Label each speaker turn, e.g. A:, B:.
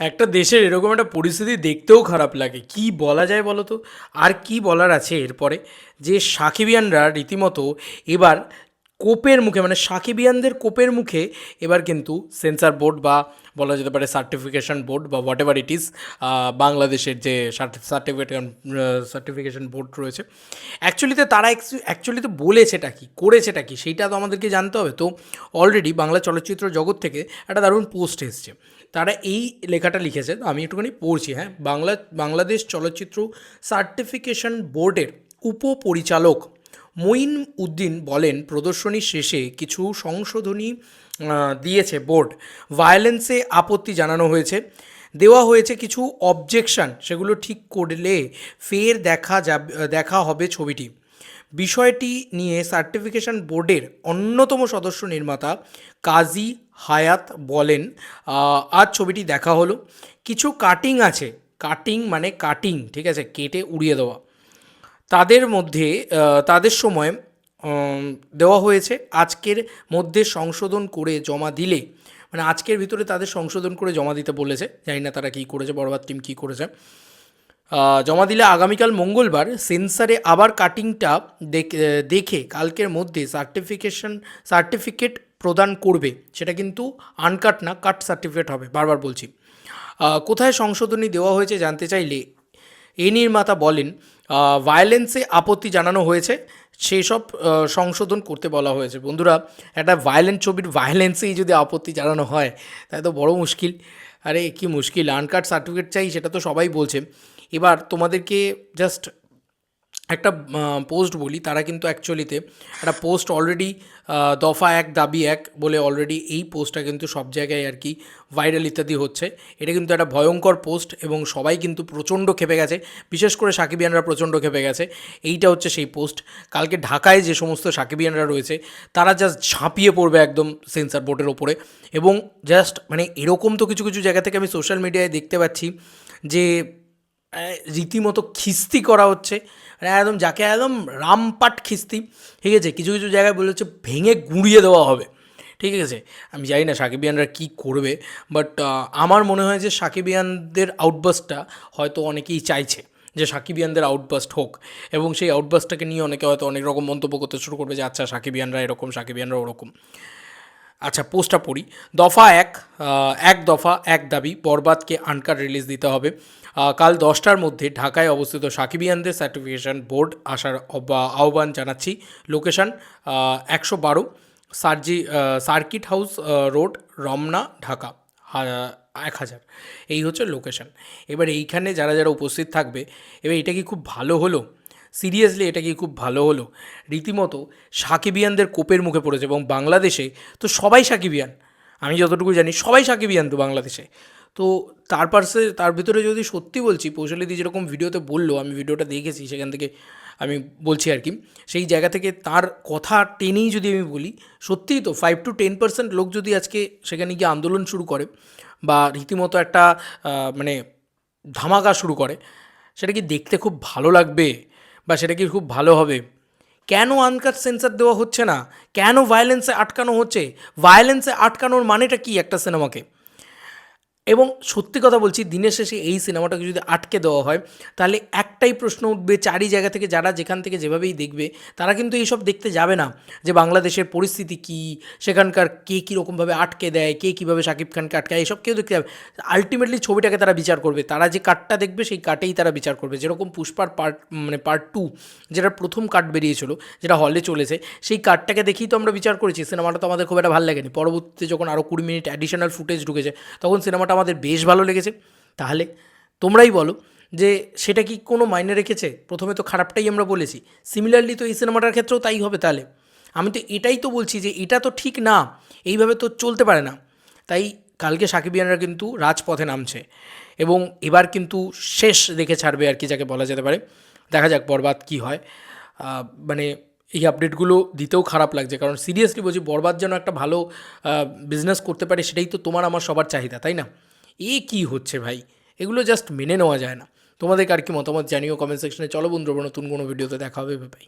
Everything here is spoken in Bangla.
A: একটা দেশের এরকম একটা পরিস্থিতি দেখতেও খারাপ লাগে। কি বলা যায় বলো তো? আর কি বলার আছে এরপরে? যে সাকিবিয়ানরা রীতিমতো এবার কোপের মুখে মানে সাকিবিয়ানদের কোপের মুখে এবার কিন্তু সেন্সার বোর্ড বা বলা যেতে পারে সার্টিফিকেশন বোর্ড বা হোয়াট এভার ইট ইজ বাংলাদেশের যে সার্টিফিকেশন সার্টিফিকেশন বোর্ড রয়েছে। অ্যাকচুয়ালিতে তারা অ্যাকচুয়ালি তো বলেছেটা কি, করেছেটা কি, সেইটা তো আমাদেরকে জানতে হবে। তো অলরেডি বাংলা চলচ্চিত্র জগৎ থেকে একটা দারুণ পোস্ট এসছে। তারা এই লেখাটা লিখেছে আমি একটুখানি পড়ছি হ্যাঁ। বাংলা, বাংলাদেশ চলচ্চিত্র সার্টিফিকেশন বোর্ডের উপপরিচালক মঈন উদ্দিন বলেন, প্রদর্শনী শেষে কিছু সংশোধনী দিয়েছে বোর্ড। ভায়োলেন্সে আপত্তি জানানো হয়েছে। দেওয়া হয়েছে কিছু অবজেকশন, সেগুলো ঠিক করলে ফের দেখা যাবে, দেখা হবে ছবিটি। বিষয়টি নিয়ে সার্টিফিকেশন বোর্ডের অন্যতম সদস্য নির্মাতা কাজী হায়াত বলেন আজ ছবিটি দেখা হলো। কিছু কাটিং আছে। কাটিং মানে কাটিং, ঠিক আছে? কেটে উড়িয়ে দেওয়া। তাদের মধ্যে তাদের সময় দেওয়া হয়েছে। আজকের মধ্যে সংশোধন করে জমা দিলে মানে আজকের ভিতরে তাদের সংশোধন করে জমা দিতে বলেছে। জানি না তারা কী করেছে বড়বাদ টিম কী করেছে। জমা দিলে আগামীকাল মঙ্গলবার সেন্সারে আবার কাটিংটা দেখে কালকের মধ্যে সার্টিফিকেশন সার্টিফিকেট প্রদান করবে। সেটা কিন্তু আনকাট না কাট সার্টিফিকেট হবে, বারবার বলছি। কোথায় সংশোধনী দেওয়া হয়েছে জানতে চাইলে এ নির্মাতা বলেন ভায়োলেন্সে আপত্তি জানানো হয়েছে। সেই সব সংশোধন করতে বলা হয়েছে। বন্ধুরা, একটা ভায়োলেন্ট ছবির ভায়োলেন্সেই যদি আপত্তি জানানো হয় তাই তো বড় মুশকিল। আরে, কি মুশকিল আনকাট সার্টিফিকেট চাই, সেটা তো সবাই বলছে। এবার তোমাদেরকে জাস্ট একটা পোস্ট বলি, তারা কিন্তু অ্যাকচুয়ালিতে একটা পোস্ট অলরেডি দফা এক, দাবি এক বলে অলরেডি এই পোস্টটা কিন্তু সব জায়গায় আর কি ভাইরাল ইত্যাদি হচ্ছে। এটা কিন্তু একটা ভয়ঙ্কর পোস্ট এবং সবাই কিন্তু প্রচণ্ড খেপে গেছে। বিশেষ করে সাকিবিয়ানরা প্রচণ্ড খেপে গেছে। এইটা হচ্ছে সেই পোস্ট কালকে ঢাকায় যে সমস্ত সাকিবিয়ানরা রয়েছে, তারা জাস্ট ঝাঁপিয়ে পড়বে একদম সেন্সার বোর্ডের ওপরে। এবং জাস্ট মানে এরকম তো কিছু কিছু জায়গা থেকে আমি সোশ্যাল মিডিয়ায় দেখতে পাচ্ছি যে রীতিমতো খিস্তি করা হচ্ছে। মানে একদম যাকে একদম রামপাট খিস্তি, ঠিক আছে? কিছু কিছু জায়গায় বলে হচ্ছে ভেঙে গুঁড়িয়ে দেওয়া হবে। ঠিক আছে? আমি জানি না সাকিবিয়ানরা কী করবে বাট আমার মনে হয় যে সাকিবিয়ানদের আউটবাস্টটা হয়তো অনেকেই চাইছে যে সাকিবিয়ানদের আউটবাস্ট হোক। এবং সেই আউটবাস্টটাকে নিয়ে অনেকে হয়তো অনেক রকম মন্তব্য করতে শুরু করবে যে আচ্ছা সাকিবিয়ানরা এরকম সাকিবিয়ানরা ওরকম। আচ্ছা পোস্টটা পড়ি। দফা এক এক দফা, এক দাবি, বরবাদকে আনকার রিলিজ দিতে হবে। কাল দশটার মধ্যে ঢাকায় অবস্থিত সাকিবিয়ানদের সার্টিফিকেশন বোর্ড আসার আহ্বান জানাচ্ছি। লোকেশন একশো বারো, সার্জি circuit house road, Ramna, Dhaka. এক হাজার। এই হচ্ছে লোকেশন এবার এইখানে যারা যারা উপস্থিত থাকবে, এবার এটা কি খুব ভালো হলো? সিরিয়াসলি এটা কি খুব ভালো হলো। রীতিমতো সাকিবিয়ানদের কোপের মুখে পড়েছে এবং বাংলাদেশে তো সবাই সাকিবিয়ান। আমি যতটুকু জানি সবাই সাকিবিয়ান তো বাংলাদেশে। তো তার পাশে তার ভিতরে যদি সত্যি বলছি, পৌশালিদি যেরকম ভিডিওতে বলল, আমি ভিডিওটা দেখেছি, সেখান থেকে আমি বলছি আর কি, সেই জায়গা থেকে তার কথা টেনেই যদি আমি বলি, সত্যিই তো ফাইভ টু টেন পার্সেন্ট লোক যদি আজকে সেখানে গিয়ে আন্দোলন শুরু করে বা রীতিমতো একটা মানে ধামাকা শুরু করে, সেটা কি দেখতে খুব ভালো লাগবে? বা সেটা কি খুব ভালো হবে? কেন আনকাট সেন্সার দেওয়া হচ্ছে না? কেন ভায়োলেন্সে আটকানো হচ্ছে? ভায়োলেন্সে আটকানোর মানেটা কি একটা সিনেমাকে এবং সত্যি কথা বলছি, দিনের শেষে এই সিনেমাটাকে যদি আটকে দেওয়া হয়, তাহলে একটাই প্রশ্ন উঠবে, চারি জায়গা থেকে যারা যেখান থেকে যেভাবেই দেখবে, তারা কিন্তু এইসব দেখতে যাবে না। যে বাংলাদেশের পরিস্থিতি কী, সেখানকার কে কীরকমভাবে আটকে দেয়, কে কীভাবে শাকিব খানকে আটকায় এসব কেউ দেখতে যাবে আলটিমেটলি ছবিটাকে তারা বিচার করবে। তারা যে কাটটা দেখবে, সেই কাটেই তারা বিচার করবে। যেরকম পুষ্পার পার্ট মানে পার্ট টু যেটা প্রথম কাট বেরিয়েছিল, যেটা হলে চলেছে, সেই কাটটাকে দেখেই তো আমরা বিচার করেছি। সিনেমাটা তো আমাদের খুব একটা ভালো লাগেনি। পরবর্তীতে যখন আরও কুড়ি মিনিট অ্যাডিশনাল ফুটেজ ঢুকেছে, তখন সিনেমাটা আমাদের বেশ ভালো লেগেছে। তাহলে তোমরাই বলো যে সেটা কি কোনো মাইনে রেখেছে? প্রথমে তো খারাপটাই আমরা বলেছি। সিমিলারলি তো এই সিনেমাটার ক্ষেত্রেও তাই হবে তাহলে। আমি তো এটাই তো বলছি যে এটা তো ঠিক না, এইভাবে তো চলতে পারে না। তাই কালকে সাকিবিয়ানরা কিন্তু রাজপথে নামছে এবং এবার কিন্তু শেষ দেখে ছাড়বে আর কি যাকে বলা যেতে পারে। দেখা যাক বরবাদ কী হয়। মানে এই আপডেটগুলো দিতেও খারাপ লাগছে। কারণ সিরিয়াসলি বলছি, বরবাদ যেন একটা ভালো বিজনেস করতে পারে সেটাই তো তোমার আমার সবার চাহিদা, তাই না? এ কি হচ্ছে ভাই? এগুলো জাস্ট মেনে নেওয়া যায় না। তোমাদেরকে আর কি মতামত জানিও কমেন্ট সেকশনে চলো বন্ধুরা নতুন কোনো ভিডিওতে দেখা হবে ভাই